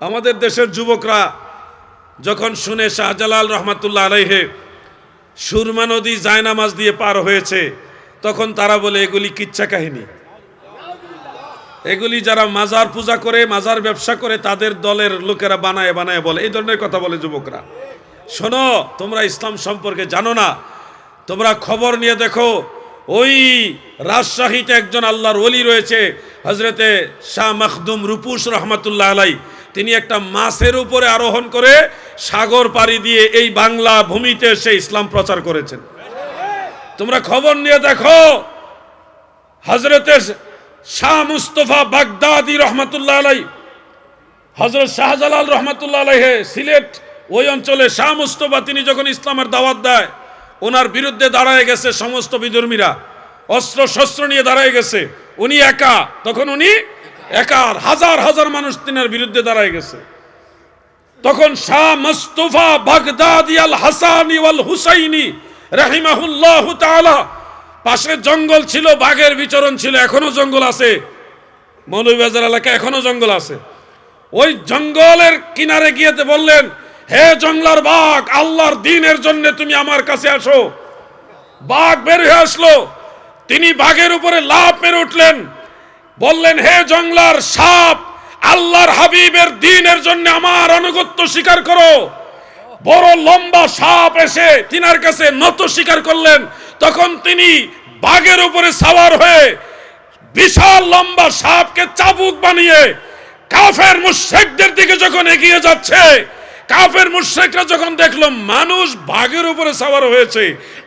আমাদের দেশের যুবকরা যখন শুনে শাহজালাল রহমাতুল্লাহ আলাইহে সুরমা নদী জায়নামাজ দিয়ে পার হয়েছে, তখন তারা বলে, এগুলি কিচ্ছা কাহিনী। এগুলি যারা মাজার পূজা করে, মাজার ব্যবসা করে, তাদের দলের লোকেরা বানায় বানায় বলে। এই ধরনের কথা বলে যুবকরা। শোনো, তোমরা ইসলাম সম্পর্কে জানো না। তোমরা খবর নিয়ে দেখো, ওই রাজশাহীতে একজন আল্লাহর ওলি রয়েছে হজরতে শাহ মখদুম রুপুস রহমতুল্লাহ আলাই তিনি একটা মাছের উপরে আরোহণ করে সাগর পাড়ি দিয়ে এই বাংলা ভূমিতে সে ইসলাম প্রচার করেছেন। তোমরা খবর নিয়ে দেখো হজরতে শাহ মুস্তফা বাগদাদি রহমতুল্লাহ আলাই হজরত শাহজালাল রহমতুল্লাহ আলাইহে সিলেট ওই অঞ্চলে শাহ মুস্তফা তিনি যখন ইসলামের দাওয়াত দেয়, ওনার বিরুদ্ধে দাঁড়ায় গেছে সমস্ত বিধর্মীরা অস্ত্র শস্ত্র নিয়ে দাঁড়ায় গেছে। উনি একা, তখন উনি একা আর হাজার হাজার মানুষ তিনার বিরুদ্ধে দাঁড়ায় গেছে। তখন শাহ মুস্তফা বাগদাদি আল হাসানি ওয়াল হুসাইনি রাহিমাহুল্লাহ তাআলা, পাশে জঙ্গল ছিল, বাঘের বিচরণ ছিল, এখনও জঙ্গল আছে। মৌলভীবাজার এলাকা এখনও জঙ্গল আছে। ওই জঙ্গলের কিনারে গিয়েতে বললেন, হে জঙ্গলার বাঘ, আল্লাহর দিনের জন্য তুমি আমার কাছে আসো। বাঘ বের হয়ে আসলো। তিনি বাঘের উপরে লাভ মেরে উঠলেন। বললেন, হে জঙ্গলার সাপ, আল্লাহর হাবিবের দিনের জন্য আমার আনুগত্য স্বীকার করো। বড় লম্বা সাপ এসে তিনার কাছে নত স্বীকার করলেন। তখন তিনি বাঘের উপরে সাওয়ার হয়ে বিশাল লম্বা সাপকে চাবুক বানিয়ে কাফের মুশরিকদের দিকে যখন এগিয়ে যাচ্ছে কাফের মুশরিকরা যখন দেখল, মানুষ বাঘের উপরে সাওয়ার হয়েছে,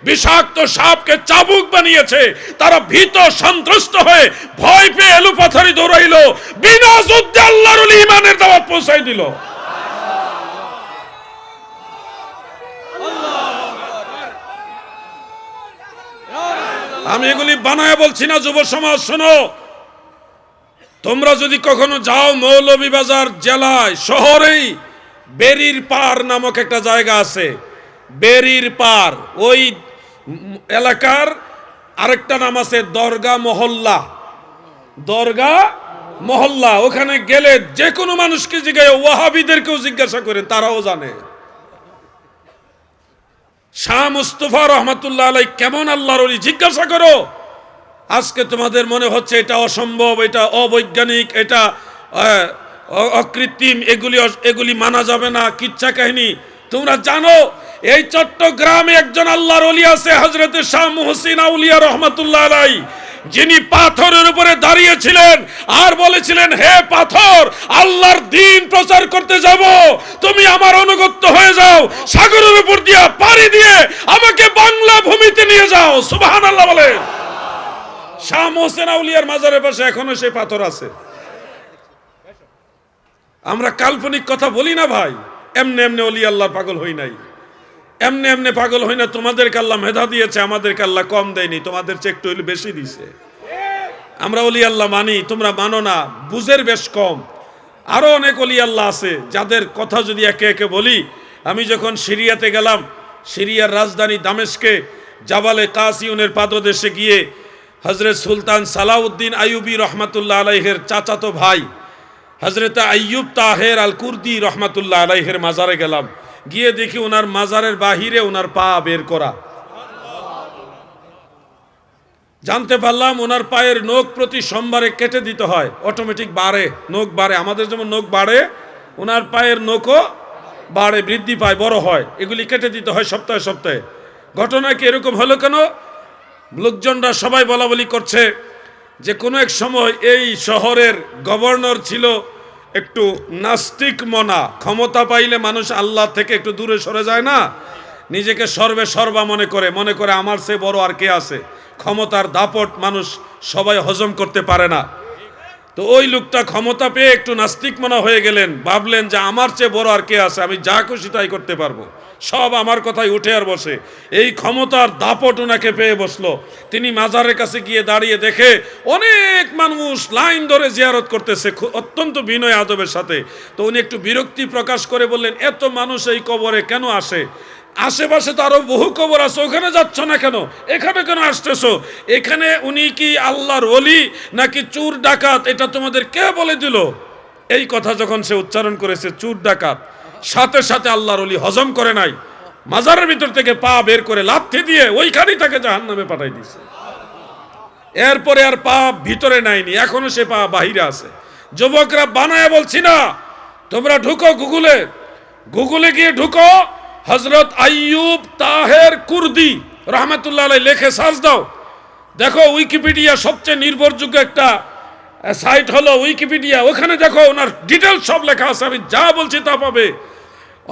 বিষাক্ত সাপকে চাবুক বানিয়েছে, তারা ভীত, সন্ত্রস্ত হয়ে ভয় পেয়ে এলু পাথারি দৌড়াইলো, বিনা যুদ্ধে আল্লাহর ওলি ইমানের দাওয়াত পৌঁছাই দিল। আমি এগুলি বানায় বলছি না, যুব সমাজ, শোনো। তোমরা যদি কখনো যাও মৌলভীবাজার জেলায়, শহরেই বেরির পার নামক একটা জায়গা আছে। বেরির পার, ওই এলাকার আরেকটা নাম আছে দরগা মহল্লা। দরগা মহল্লা, ওখানে গেলে যে কোনো মানুষকে জিজ্ঞাসা, ওয়াহাবিদেরকেও জিজ্ঞাসা করেন, তারাও জানে। শাহ মুস্তফা রহমতুল্লাহ আলাই কেমন আল্লাহর ওলি, জিজ্ঞাসা করো। আজকে তোমাদের মনে হচ্ছে এটা অসম্ভব, এটা অবৈজ্ঞানিক, এটা অকৃত্রিম, এগুলি এগুলি মানা যাবে না, কিচ্ছা কাহিনী। তোমরা জানো, এই চট্টগ্রামে একজন আল্লাহর অলি আছে হজরতে শাহ মুহসিন আউলিয়া রহমতুল্লাহ আলাই যিনি পাথরের উপরে দাঁড়িয়েছিলেন আর বলেছিলেন, হে পাথর, আল্লাহর দিন প্রচার করতে যাব। তুমি আমার অনুগত্য হয়ে যাও, সাগরের উপর দিয়া পাড়ি দিয়ে আমাকে বাংলা ভূমিতে নিয়ে যাও। সুবহান আল্লাহ বলে শাহ মোহসেন আউলিয়ার মাজারের পাশে এখনও সেই পাথর আছে। আমরা কাল্পনিক কথা বলি না ভাই। এমনি এমনি অলি আল্লাহ পাগল হই নাই। এমনি এমনি পাগল হই না, তোমাদেরকে আল্লাহ মেধা দিয়েছে, আমাদেরকে আল্লাহ কম দেয়নি, তোমাদের চেয়ে একটু হইলে বেশি দিছে। আমরা অলি আল্লাহ মানি, তোমরা মানো না, বুঝের বেশ কম। আরও অনেক অলি আল্লাহ আছে, যাদের কথা যদি একে একে বলি, আমি যখন সিরিয়াতে গেলাম, সিরিয়ার রাজধানী দামেশকে, জাবালে কাসিউনের পাদদেশে গিয়ে হজরত সুলতান সালাউদ্দিন আইয়ুবী রহমাতুল্লাহ আলাইহের চাচাতো ভাই হজরত আইয়ুব তাহের আল কুর্দি রহমাতুল্লাহ আলাইহের মাজারে গেলাম। গিয়ে দেখি ওনার মাজারের বাহিরে ওনার পা বের করা। জানতে পারলাম ওনার পায়ের নখ প্রতি সোমবারে কেটে দিতে হয় অটোমেটিক বাড়ে, নখ বাড়ে, আমাদের যেমন নখ বাড়ে ওনার পায়ের নখও বাড়ে, বৃদ্ধি পায়, বড় হয়, এগুলি কেটে দিতে হয় সপ্তাহে সপ্তাহে। ঘটনা কি এরকম হলো কেন? লোকজনরা সবাই বলা বলি করছে যে কোনো এক সময় এই শহরের গভর্নর ছিল একটু নাস্তিক মনা। ক্ষমতা পাইলে মানুষ আল্লাহ থেকে একটু দূরে সরে যায় না? নিজেকে সর্বে সর্বা মনে করে মনে করে আমার সে বড় আর কে আছে? ক্ষমতার দাপট মানুষ সবাই হজম করতে পারে না। তো ওই লোকটা ক্ষমতা পেয়ে একটু নাস্তিক মনা হয়ে গেলেন। ভাবলেন যে আমার চেয়ে বড় আর কে আছে? আমি যা খুশি তাই করতে পারব। সব আমার কথাই উঠে আর বসে। এই ক্ষমতার দাপট ওনাকে পেয়ে বসল। তিনি মাজারের কাছে গিয়ে দাঁড়িয়ে দেখে অনেক মানুষ লাইন ধরে জিয়ারত করতেছে অত্যন্ত বিনয় আদবের সাথে। তো উনি একটু বিরক্তি প্রকাশ করে বললেন, এত মানুষ এই কবরে কেন আসে? আশেপাশে তো আরও বহু কবর আছে, ওখানে যাচ্ছ না কেন? এখানে কেন আসতেছো? এখানে উনি কি আল্লাহর ওলি নাকি চুর ডাকাত? এটা তোমাদের কে বলে দিল? এই কথা যখন সে উচ্চারণ করেছে, চুর ডাকাত। সাথে সাথে আল্লাহর অলি হজম করে নাই। মাজারের ভিতর থেকে পা বের করে লাথি দিয়ে ওইখানেই তাকে জাহান নামে পাঠাই দিয়েছে। এরপরে আর পা ভিতরে নাইনি, এখনও সে পা বাহিরে আছে। যুবকরা বানায় বলছি না, তোমরা ঢুকো গুগলে। গুগলে গিয়ে ঢুকো হজরত আইয়ুব তাহের কুর্দি, রহমতুল্লাহ লেখে সার্চ দাও। দেখো উইকিপিডিয়া সবচেয়ে নির্ভরযোগ্য একটা সাইট হলো উইকিপিডিয়া ওখানে দেখো ওনার ডিটেলস সব লেখা আছে, আমি যা বলছি তা পাবে।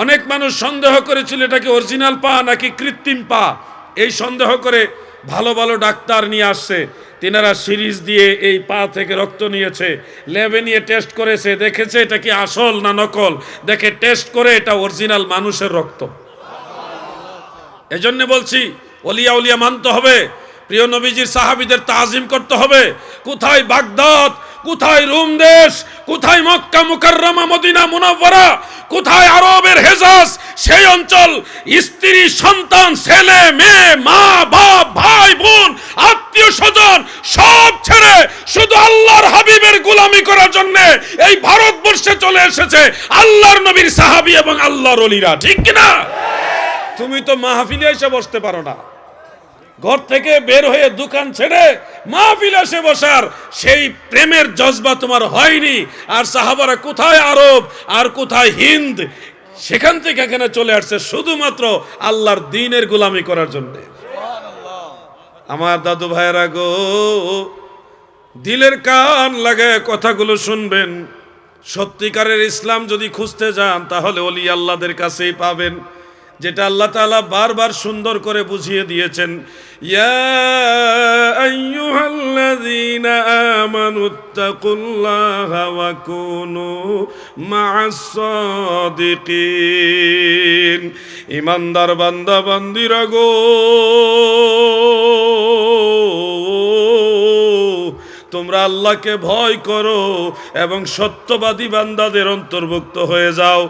অনেক মানুষ সন্দেহ করেছিল এটা কি অরিজিনাল পা নাকি কৃত্রিম পা। এই সন্দেহ করে ভালো ভালো ডাক্তার নিয়ে আসছে। তিনারা সিরিজ দিয়ে এই পা থেকে রক্ত নিয়েছে। ল্যাবে নিয়ে টেস্ট করেছে, দেখেছে এটা কি আসল না নকল। দেখে টেস্ট করে এটা অরিজিনাল মানুষের রক্ত। এজন্য বলছি, অলিয়া উলিয়া মানতে হবে। প্রিয় নবীজির সাহাবিদের তাজিম করতে হবে। কোথায় বাগদাদ? কোথায় রোম দেশ? কোথায় মক্কা, মুকাররমা, মদিনা, মুনাওয়ারা? কোথায় আরবের হেজাজ? সেই অঞ্চল স্ত্রী, সন্তান, ছেলে, মেয়ে, মা, বাপ, ভাই, বোন, আত্মীয় স্বজন সব ছেড়ে শুধু আল্লাহর হাবিবের গোলামি করার জন্য এই ভারতবর্ষে চলে এসেছে আল্লাহর নবীর সাহাবী এবং আল্লাহর অলিরা। ঠিক কিনা? তুমি তো মাহফিলে এসে বসতে পারো না। ঘর থেকে বের হয়ে দোকান ছেড়ে মাহফিলে এসে বসার সেই প্রেমের জজবা তোমার হয়নি। আর সাহাবারা কোথায় আরব, আর কোথায় হিন্দ? সেখান থেকে এখানে চলে আসছে শুধুমাত্র আল্লাহর দিনের গোলামি করার জন্য। আমার দাদু ভাইয়েরা গো, দিলের কান লাগায় কথাগুলো শুনবেন। সত্যিকারের ইসলাম যদি খুঁজতে যান, তাহলে অলি আল্লাহদের কাছেই পাবেন। যেটা আল্লাহ তাআলা বারবার সুন্দর করে বুঝিয়ে দিয়েছেন ইমানদার বান্দা বান্দিরা গো। তোমরা আল্লাহকে ভয় করো এবং সত্যবাদী বান্দাদের অন্তর্ভুক্ত হয়ে যাও।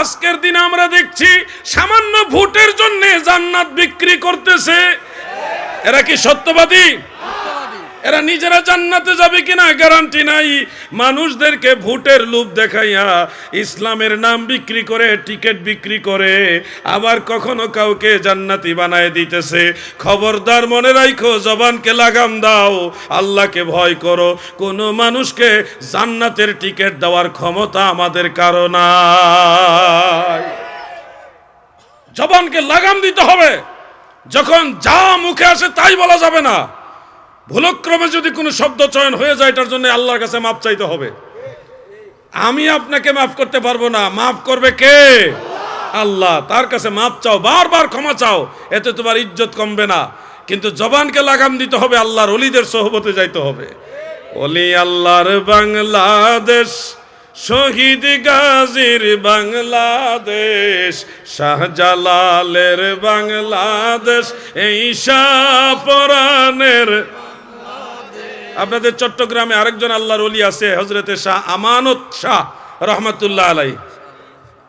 আজকের দিন আমরা দেখছি সামান্য ভোটের জন্য জান্নাত বিক্রি করতেছে। এরা কি সত্যবাদী? এরা নিজেরা জান্নাতে যাবে কিনা গ্যারান্টি নাই। মানুষদেরকে ভোটের লোভ দেখাইয়া ইসলামের নাম বিক্রি করে টিকিট বিক্রি করে, আবার কখনো কাউকে জান্নাতি বানায় দিতেছে। খবরদার মনে রাখো জবানকে লাগাম দাও, আল্লাহকে ভয় করো। কোনো মানুষকে জান্নাতের টিকিট দেওয়ার ক্ষমতা আমাদের কারণ জবানকে লাগাম দিতে হবে। যখন যা মুখে আসে তাই বলা যাবে না। ভুলক্রমে যদি কোনো শব্দ চয়ন হয়ে যায়, এটার জন্য আল্লাহর কাছে মাপ চাইতে হবে। আমি আপনাকে মাফ করতে পারব না। মাফ করবে কে? আল্লাহ। তার কাছে মাপ চাও, বারবার ক্ষমা চাও। এতে তোমার ইজ্জত কমবে না। কিন্তু জবানকে লাগাম দিতে হবে, আল্লাহর অলিদের সহবতে যাইতে হবে। অলি আল্লাহর বাংলাদেশ, শহীদ গাজীর বাংলাদেশ, শাহজালালের বাংলাদেশ, এই শাহপরানের আপনাদের চট্টগ্রামে আরেকজন আল্লাহর অলি আছে হজরতে শাহ আমানত শাহ রহমতুল্লাহ আলাই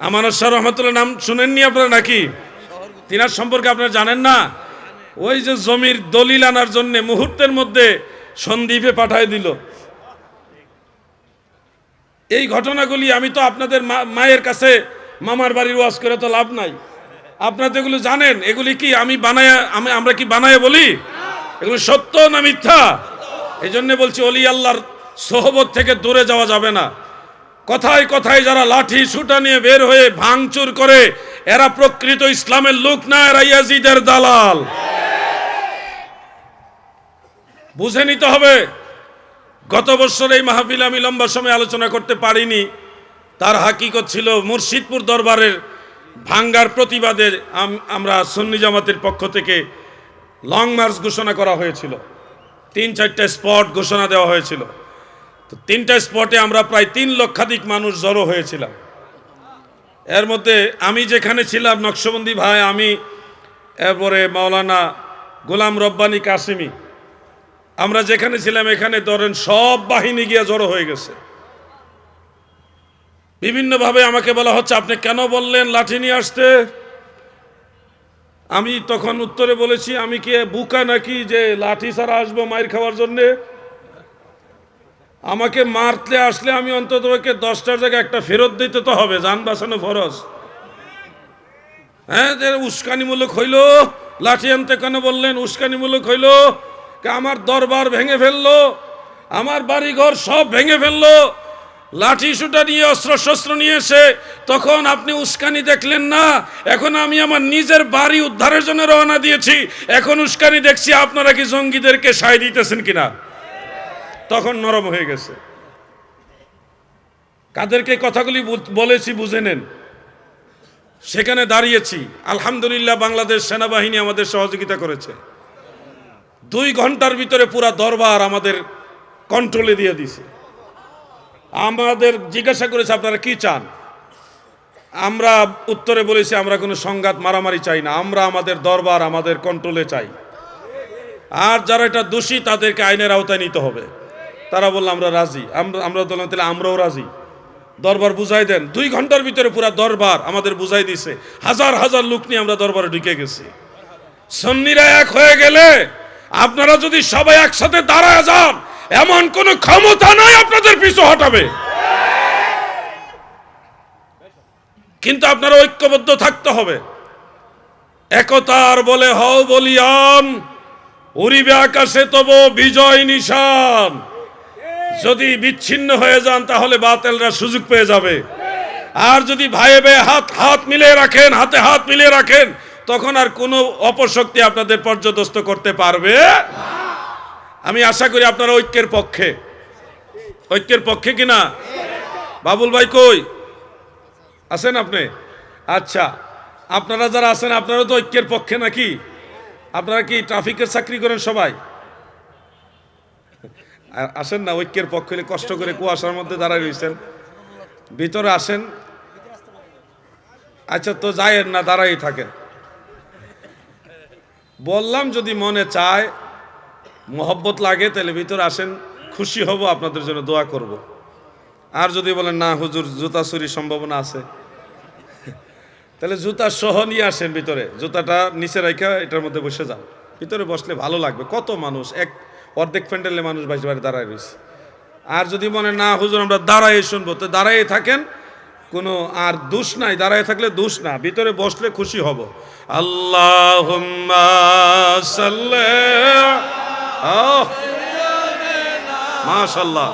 আমানত শাহ রহমতুল্লাহ নাম শুনেননি আপনারা নাকি? তিনার সম্পর্কে আপনারা জানেন না? ওই যে জমির দলিল আনার জন্য মুহূর্তের মধ্যে সন্দীপে পাঠায় দিল। এই ঘটনাগুলি আমি তো আপনাদের মায়ের কাছে মামার বাড়ির ওয়াজ করে তো লাভ নাই। আপনারা তো এগুলো জানেন। এগুলি কি আমি বানায় আমি আমরা কি বানায় বলি? এগুলো সত্য না মিথ্যা? এই জন্য বলছি, অলি আল্লাহর সোহবত থেকে দূরে যাওয়া যাবে না। কথায় কথায় যারা লাঠি সুটা নিয়ে বের হয়ে ভাঙচুর করে, এরা প্রকৃত ইসলামের লোক না, এরা ইয়াজিদের দালাল। বুঝে নিতে হবে, গত বছর এই মাহফিল আমি লম্বা সময় আলোচনা করতে পারিনি। তার হাকিকত ছিল মুর্শিদপুর দরবারের ভাঙ্গার প্রতিবাদে আমরা সন্নি জামাতের পক্ষ থেকে লং মার্চ ঘোষণা করা হয়েছিল। তিন চারটা স্পট ঘোষণা দেওয়া হয়েছিল। তো তিনটা স্পটে আমরা প্রায় তিন লক্ষাধিক মানুষ জড়ো হয়েছিলাম। এর মধ্যে আমি যেখানে ছিলাম, নকশবন্দি ভাই, আমি, এরপরে মাওলানা গোলাম রব্বানী কাসিমি, আমরা যেখানে ছিলাম, এখানে ধরেন সব বাহিনী গিয়ে জড়ো হয়ে গেছে। বিভিন্নভাবে আমাকে বলা হচ্ছে, আপনি কেন বললেন লাঠি নিয়ে আসতে? আমি তখন উত্তরে বলেছি, আমি কি বুকা নাকি যে লাঠি ছাড়া আসব মায়ের খাওয়ার জন্যে? আমাকে মারতে আসলে আমি অন্তত ওকে দশটার জায়গায় একটা ফেরত দিতে তো হবে, যান বাঁচানো ফরজ। হ্যাঁ যে উস্কানিমূলক হইল, লাঠি আনতে কেন বললেন? উস্কানিমূলক হইল আমার দরবার ভেঙে ফেলল, আমার বাড়িঘর সব ভেঙে ফেলল লাঠি সুটা নিয়ে অস্ত্র শস্ত্র নিয়ে এসে তখন আপনি উস্কানি দেখলেন না? এখন আমি আমার নিজের বাড়ি উদ্ধারের জন্য রওনা দিয়েছি। এখন উস্কানি দেখছি, আপনারা কি জঙ্গিদেরকে সায় দিতেছেন কিনা? তখন নরম হয়ে গেছে। কাদেরকে কথাগুলি বলেছি, বুঝে নেন। সেখানে দাঁড়িয়েছি। আলহামদুলিল্লাহ, বাংলাদেশ সেনাবাহিনী আমাদের সহযোগিতা করেছে। দুই ঘণ্টার ভিতরে পুরা দরবার আমাদের কন্ট্রোলে দিয়ে দিছে আমাদের জিজ্ঞাসা করেছে, আপনারা কি চান? আমরা উত্তরে বলেছি, আমরা কোনো সংঘাত, মারামারি চাই না। আমরা আমাদের দরবার, আমাদের কন্ট্রোলে চাই। আর যারা এটা দোষী, তাদেরকে আইনের আওতায় নিতে হবে। তারা বলল, আমরা রাজি। আমরা আমরা বললাম, তাহলে আমরাও রাজি। দরবার বুঝাই দেন। দুই ঘণ্টার ভিতরে পুরা দরবার আমাদের বুঝাই দিছে। হাজার হাজার লোক নিয়ে আমরা দরবারে ঢুকে গেছি। সন্নিরা এক হয়ে গেলে আপনারা যদি সবাই একসাথে দাঁড়ায় যান এমন কোন ক্ষমতা নাই আপনাদের পিছু হটাবে। কিন্তু আপনারা ঐক্যবদ্ধ থাকতে হবে। একতার বলে হও বলিয়ান, উড়িবে আকাশে তব বিজয় নিশান। যদি বিচ্ছিন্ন হয়ে যান তাহলে বাতেলরা সুযোগ পেয়ে যাবে। আর যদি ভাইয়ে ভাইয়ে হাত হাত মিলিয়ে রাখেন, হাতে হাত মিলিয়ে রাখেন, তখন আর কোনো অপশক্তি আপনাদের পর্যদস্ত করতে পারবে আমি আশা করি আপনারা ঐক্যের পক্ষে। ঐক্যের পক্ষে কিনা? বাবুল ভাই কই? আছেন আপনি? আচ্ছা আপনারা যারা আছেন, আপনারা তো ঐক্যের পক্ষে নাকি? আপনারা কি ট্রাফিকের চাকরি করেন সবাই? আসেন না, ঐক্যের পক্ষ কষ্ট করে কুয়াশার মধ্যে দাঁড়ায় রয়েছেন। ভিতরে আসেন। আচ্ছা তো যায়েন না, দাঁড়াই থাকেন। বললাম যদি মনে চায় মোহব্বত লাগে, তাহলে ভিতরে আসেন, খুশি হব, আপনাদের জন্য দোয়া করব। আর যদি বলেন, না, হুজুর, জুতা চুরির সম্ভাবনা আছে। তাহলে জুতা সহ নিয়ে আসেন ভিতরে। জুতাটা নিচে রেখে এটার মধ্যে বসে যান। ভিতরে বসলে ভালো লাগবে। কত মানুষ, এক অর্ধেক প্যান্ডেলে মানুষ বাইশ বাড়ি দাঁড়ায় রয়েছে। আর যদি মনে না, হুজুর, আমরা দাঁড়াই শুনব। তো দাঁড়াই থাকেন, কোনো আর দোষ নাই। দাঁড়ায় থাকলে দোষ না। ভিতরে বসলে খুশি হব। আল্লাহ মাশাল্লাহ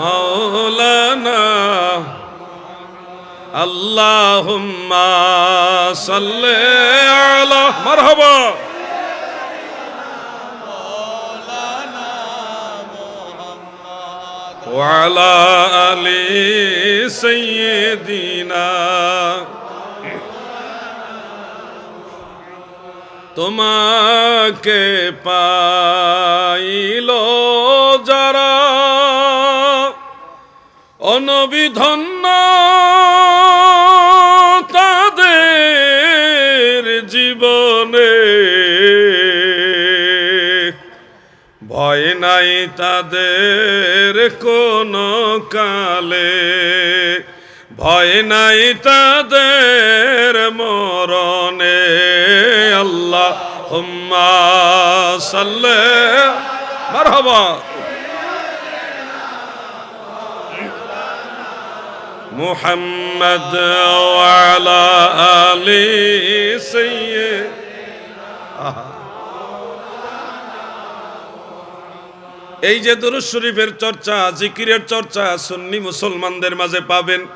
মৌলানা আল্লাহুম্মা সাল্লি আলা মারহাবা। وعلى آل سيدنا তোমাকে পাইল যারা অনবিধন্য তাদের জীবনে ভয় নাই তাদের কোন কালে ভয় নাই তাদের মরণে আল্লাহ হুম্মা সাল্লে মারহাবা محمد وعلى آل سيد এই যে দুরুজ শরীফের চর্চা, জিকিরের চর্চা সুন্নি মুসলমানদের মাঝে পাবেন।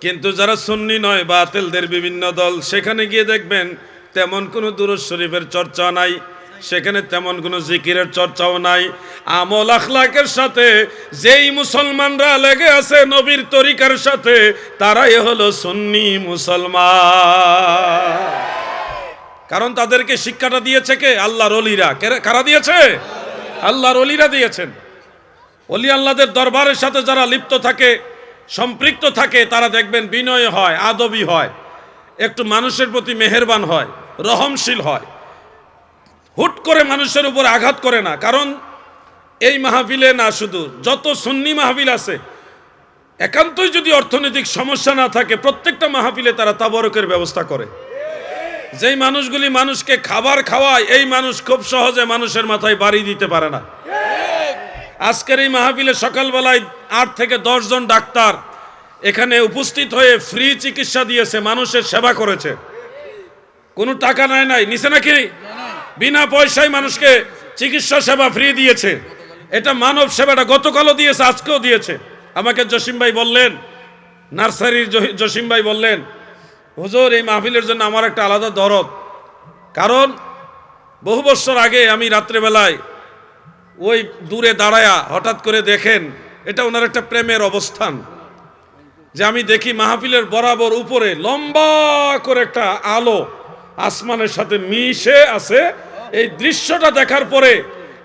কিন্তু যারা সুন্নি নয়, বাতিলদের বিভিন্ন দল, সেখানে গিয়ে দেখবেন তেমন কোনো দুরুজ শরীফের চর্চা নাই, সেখানে তেমন কোনো জিকিরের চর্চাও নাই। আমল আখলাকের সাথে, যেই মুসলমানরা লেগে আছে নবীর তরিকার সাথে, তারাই হলো সুন্নি মুসলমান। কারণ তাদেরকে শিক্ষাটা দিয়েছে কে? আল্লাহর অলিরা। কে- কারা দিয়েছে? আল্লাহর অলিরা দিয়েছেন। অলি আল্লাহদের দরবারের সাথে যারা লিপ্ত থাকে, সম্পৃক্ত থাকে, তারা দেখবেন বিনয় হয়, আদবি হয়, একটু মানুষের প্রতি মেহেরবান হয়, রহমশীল হয়। হুট করে মানুষের উপর আঘাত করে না, কারণ এই মাহফিলে না শুধু, যত সুন্নি মাহফিল আছে, একান্তই যদি অর্থনৈতিক সমস্যা না থাকে, প্রত্যেকটা মাহফিলে তারা তাবরকের ব্যবস্থা করে। যেই মানুষগুলি মানুষকে খাবার খাওয়ায়, এই মানুষ খুব সহজে মানুষের মাথায় বাড়ি দিতে পারে না। আজকের এই মাহফিলে সকালবেলায় আট থেকে জন ডাক্তার এখানে উপস্থিত হয়ে ফ্রি চিকিৎসা দিয়েছে, মানুষের সেবা করেছে। কোনো টাকা নেয় নাই, নিছে নাকি? বিনা পয়সায় মানুষকে চিকিৎসা সেবা ফ্রি দিয়েছে। এটা মানব সেবাটা গতকালও দিয়েছে, আজকেও দিয়েছে। আমাকে জসিম ভাই বললেন, নার্সারির জসিম ভাই বললেন হুজুর, এই মাহফিলের জন্য আমার একটা আলাদা দরদ। কারণ বহু বছর আগে আমি রাত্রেবেলায় ওই দূরে দাঁড়ায়া হঠাৎ করে দেখেন, এটা ওনার একটা প্রেমের অবস্থান। যে আমি দেখি মাহফিলের বরাবর উপরে লম্বা করে একটা আলো আসমানের সাথে মিশে আছে। এই দৃশ্যটা দেখার পরে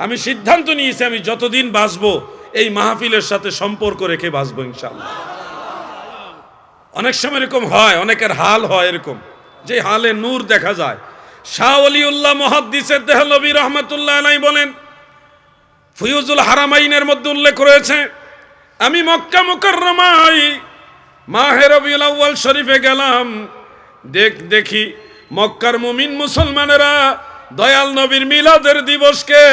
আমি সিদ্ধান্ত নিয়েছি, আমি যতদিন বাঁচবো, এই মাহফিলের সাথে সম্পর্ক রেখে বাঁচবো ইনশাল্লাহ অনেক সময় এরকম হয়, অনেকের হাল হয় এরকম। যে হালে নূর দেখা যায়। শাহ মহাদ্দিসের দেহলবী রহমতুল্লাহ আলাই বলেন ফুয়ুজুল হারামাইনের মধ্যে উল্লেখ রয়েছে, আমি মক্কা মুকাররমাই মাহে রবিউল আউয়াল শরীফে গেলাম। দেখ, দেখি মক্কার মুমিন মুসলমানেরা দয়াল নবীর মিলাদের দিবসকে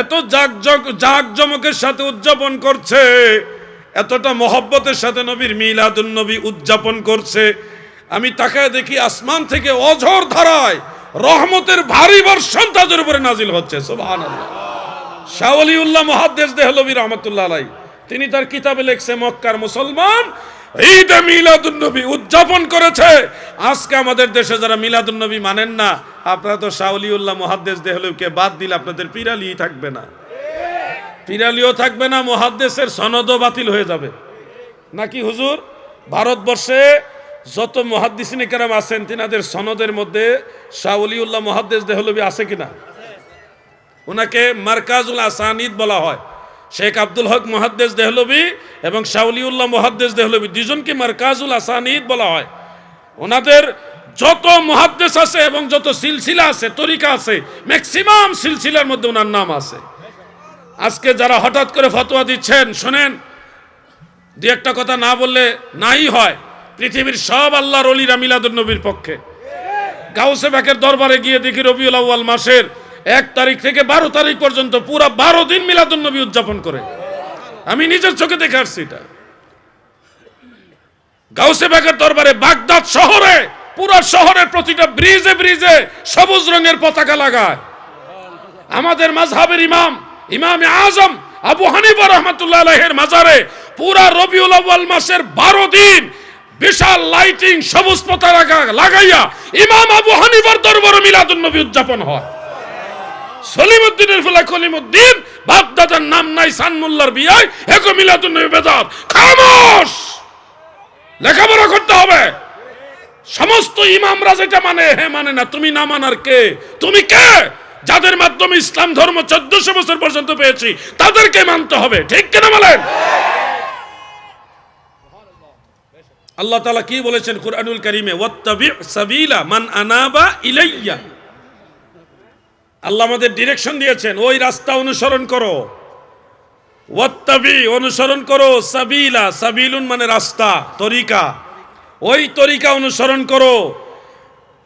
এত জাকজক জাকজমকের সাথে উদযাপন করছে। এতটা মহব্বতের সাথে নবীর মিলাদুন নবী উদযাপন করছে। আমি তাকায় দেখি আসমান থেকে অঝর ধারায় রহমতের ভারী বর্ষণ তাদের উপরে নাজিল হচ্ছে। সুবহানাল্লাহ। শাহলিউল্লাহ মহাদ্দেশ দেহলবী রহমতুল্লাহ আলাই তিনি তার কিতাবে লেখছে, মক্কার মুসলমান ঈদে মিলাদুন্নবী উদযাপন করেছে। আজকে আমাদের দেশে যারা মিলাদুন্নবী মানেন না, আপনারা তো শাহলিউল্লাহ মহাদ্দেশ দেহলবীকে বাদ দিলে আপনাদের পিরালি থাকবে না। পিরালিও থাকবে না মহাদ্দেশের সনদও বাতিল হয়ে যাবে। নাকি হুজুর? ভারতবর্ষে যত মহাদ্দিসিন কেরাম আছেন, তিনাদের সনদের মধ্যে শাহলিউল্লাহ মহাদ্দেশ দেহলবি আছে কিনা? ওনাকে মার্কাজুল আসানিদ বলা হয়। শেখ আব্দুল হক মহাদ্দেশ দেহলবি এবং শাউলিউল্লাহ মহাদ্দেশ দেহলবি দুজনকে মার্কাজুল আসানিদ বলা হয়। ওনাদের যত মহাদ্দেশ আছে এবং যত সিলসিলা আছে, তরিকা আছে ম্যাক্সিমাম সিলসিলার মধ্যে ওনার নাম আছে। আজকে যারা হঠাৎ করে ফতোয়া দিচ্ছেন, শোনেন, দু একটা কথা না বললে নাই হয়। পৃথিবীর সব আল্লাহর অলিরা মিলাদুল নবীর পক্ষে। গাউসে বাকের দরবারে গিয়ে দেখি রবিউল আউয়াল মাসের এক তারিখ থেকে বারো তারিখ পর্যন্ত পুরা বারো দিন মিলাদুল নবী উদযাপন করে। আমি নিজের চোখে দেখে আসছি এটা। গাউসে বাকের দরবারে বাগদাদ শহরে, পুরো শহরের প্রতিটা ব্রিজে ব্রিজে সবুজ রঙের পতাকা লাগায়। আমাদের মাঝহাবের ইমাম ইমাম আজম আবু হানিফা রহমতুল্লাহ আলাইহের মাজারে পুরা রবিউল আউয়াল মাসের বারো দিন বিশাল লাইটিং, সবুজ পতাকা লাগাইয়া ইমাম আবু হানিফার দরবারে মিলাদুন নবী উদযাপন হয়। সলিমুদ্দিনের ফুলা কলিমুদ্দিন বাগদাদের নাম নাই সানমুল্লার বিয়ায় একো মিলাদুন নবী বেদাত। খামোশ! লেখাপড়া করতে হবে। সমস্ত ইমামরা যেটা মানে হে মানে না, তুমি না মানার কে? তুমি কে? যাদের মাধ্যমে ইসলাম ধর্ম চোদ্দশো বছর পর্যন্ত পেয়েছি, তাদেরকে মানতে হবে। ঠিক কেন বলেন? আল্লাহ তালা কি বলেছেন কুরআনুল করিমে? ইলাইয়া। আল্লাহ আমাদের ডিরেকশন দিয়েছেন, ওই রাস্তা অনুসরণ করো। অনুসরণ করো, সাবিলা, সাবিলুন মানে রাস্তা, তরিকা। ওই তরিকা অনুসরণ করো।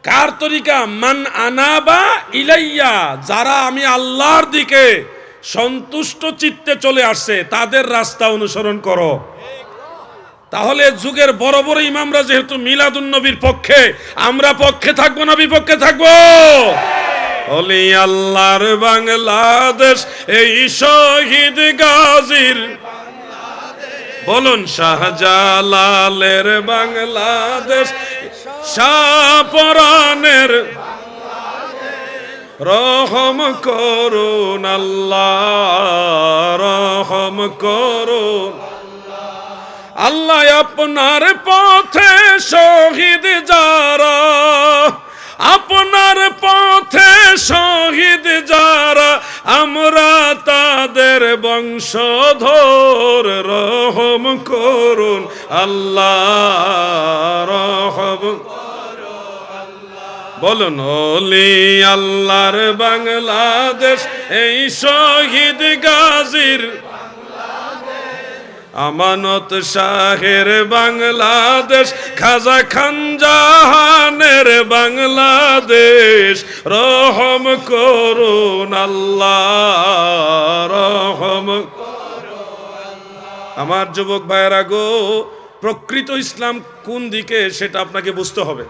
কার তরিকা? মান আনাবা ইলাইয়া, যারা আমি আল্লাহর দিকে সন্তুষ্ট চিত্তে চলে আসছে, তাদের রাস্তা অনুসরণ করো। তাহলে যুগের বড় বড় ইমামরা যেহেতু মিলাদুন নবীর পক্ষে, আমরা পক্ষে থাকব না বিপক্ষে থাকব? অলি আল্লাহর বাংলাদেশ, এই শহীদ গাজীর। বলুন, শাহজালালের বাংলাদেশ শাহপরানের রহম করুন আল্লাহ, রহম করুন। আল্লাহ আপনার পথে শহীদ যারা, আপনার পথে শহীদ যারা আমরা তাদের বংশধর রহম করুন আল্লাহ রহম বলুন ওলি আল্লাহর বাংলাদেশ এই শহীদ গাজীর আমানত শাহের বাংলাদেশ, খাজা খান জাহানের বাংলাদেশ। রহম করুন আল্লাহ, রহম আমার যুবক ভাইয়েরা গো, প্রকৃত ইসলাম কোন দিকে সেটা আপনাকে বুঝতে হবে।